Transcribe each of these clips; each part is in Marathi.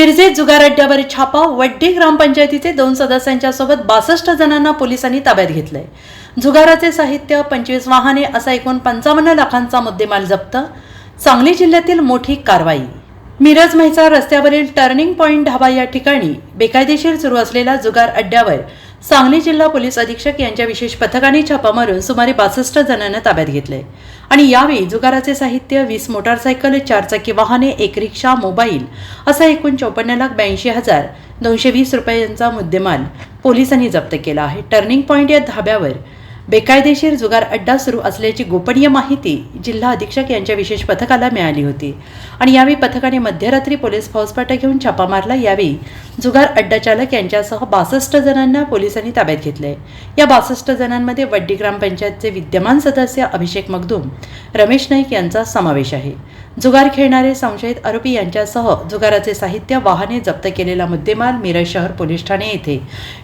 मिरजे जुगार अड्ड्यावर छापा वड्डे ग्रामपंचायतीचे दोन सदस्यांच्या सोबत बासष्ट जणांना पोलिसांनी ताब्यात घेतलंय. जुगाराचे साहित्य पंचवीस वाहने असा एकूण पंचावन्न लाखांचा मुद्देमाल जप्त. सांगली जिल्ह्यातील मोठी कारवाई. मिरज म्हैसाळ रस्त्यावरील टर्निंग पॉइंट ढाबा या ठिकाणी बेकायदेशीर सुरू असलेला जुगार अड्ड्यावर सांगली जिल्हा पोलीस अधीक्षक यांच्या विशेष पथकाने छापा मारून सुमारे बासष्ट जणांना ताब्यात घेतले. आणि यावेळी जुगाराचे साहित्य वीस मोटारसायकल चारचाकी वाहने एक रिक्षा मोबाईल असा एकूण चौपन्न लाख ब्याऐंशी हजार दोनशे वीस रुपयांचा मुद्देमाल पोलिसांनी जप्त केला आहे. टर्निंग पॉईंट या धाब्यावर बेकायदेशीर जुगार अड्डा सुरू असल्याची गोपनीय माहिती जिल्हा अधीक्षक यांच्या विशेष पथकाला मिळाली होती. आणि यावेळी पथकाने मध्यरात्री पोलीस फौजपाटा घेऊन छापा मारला. यावेळी जुगार अड्डा चालक यांच्यासह बासष्ट जणांना पोलिसांनी ताब्यात घेतले या बासष्ट जणांमध्ये वड्डी ग्रामपंचायतचे विद्यमान सदस्य अभिषेक मगदूम रमेश नाईक यांचा समावेश आहे. जुगार खेळणारे संशयित आरोपी यांच्यासह जुगाराचे साहित्य वाहने जप्त केलेला मुद्देमाल मिरज शहर पोलीस ठाणे येथे.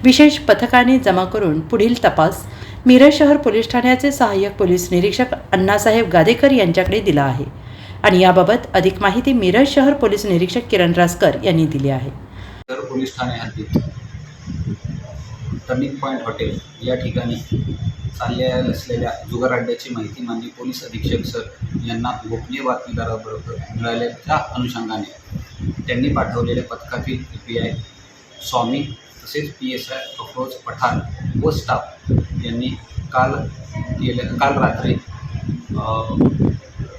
विशेष पथकाने जमा करून पुढील तपास मिरज शहर पोलीस ठाण्याचे सहाय्यक पोलीस निरीक्षक अण्णासाहेब गादेकर यांच्याकडे दिला आहे. आणि याबाबत अधिक माहिती मिरज शहर पोलीस निरीक्षक किरण रासकर यांनी दिली आहे. तर पोलीस ठाणे हद्दीत टर्निंग पॉईंट हॉटेल या ठिकाणी चालल्या असलेल्या जुगाराड्याची माहिती माननीय पोलीस अधीक्षक सर यांना गोपनीय बातमीदाराबरोबर मिळाल्याच्या अनुषंगाने त्यांनी पाठवलेल्या पथकातील पी आय स्वामी तसेच P S I Afroz Pathan व स्टाफ यांनी काल गेल्या काल रात्री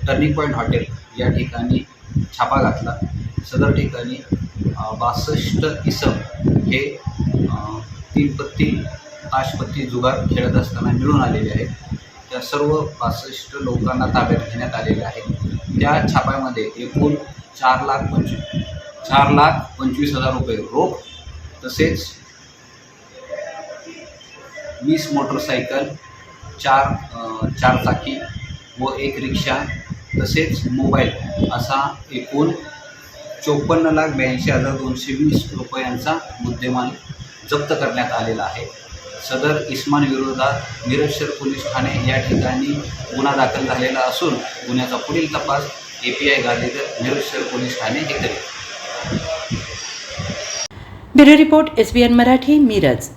टर्निंग पॉईंट हॉटेल या ठिकाणी छापा घातला. सदर ठिकाणी बासष्ट इसम हे तीन पत्ती ताशपत्ती जुगार खेळत असताना मिळून आलेले आहेत. त्या सर्व बासष्ट लोकांना ताब्यात घेण्यात आलेले आहे त्या छाप्यामध्ये एकूण चार लाख पंचवीस चार लाख पंचवीस हजार रुपये रोख तसेच वीस मोटरसायकल चार चारचाकी व एक रिक्षा तसेच मोबाईल असा एकूण चोपन्न लाख ब्याऐंशी हजार दोनशे वीस रुपयांचा मुद्देमाल जप्त करण्यात आलेला आहे. सदर इस्मान विरोधात मिरज पोलीस ठाणे या ठिकाणी गुन्हा दाखल झालेला असून गुन्ह्याचा पुढील तपास ए पी आय गांधीकर निरक्षर पोलीस ठाणे हे करेल. Bureau report S B N Marathi Miraj.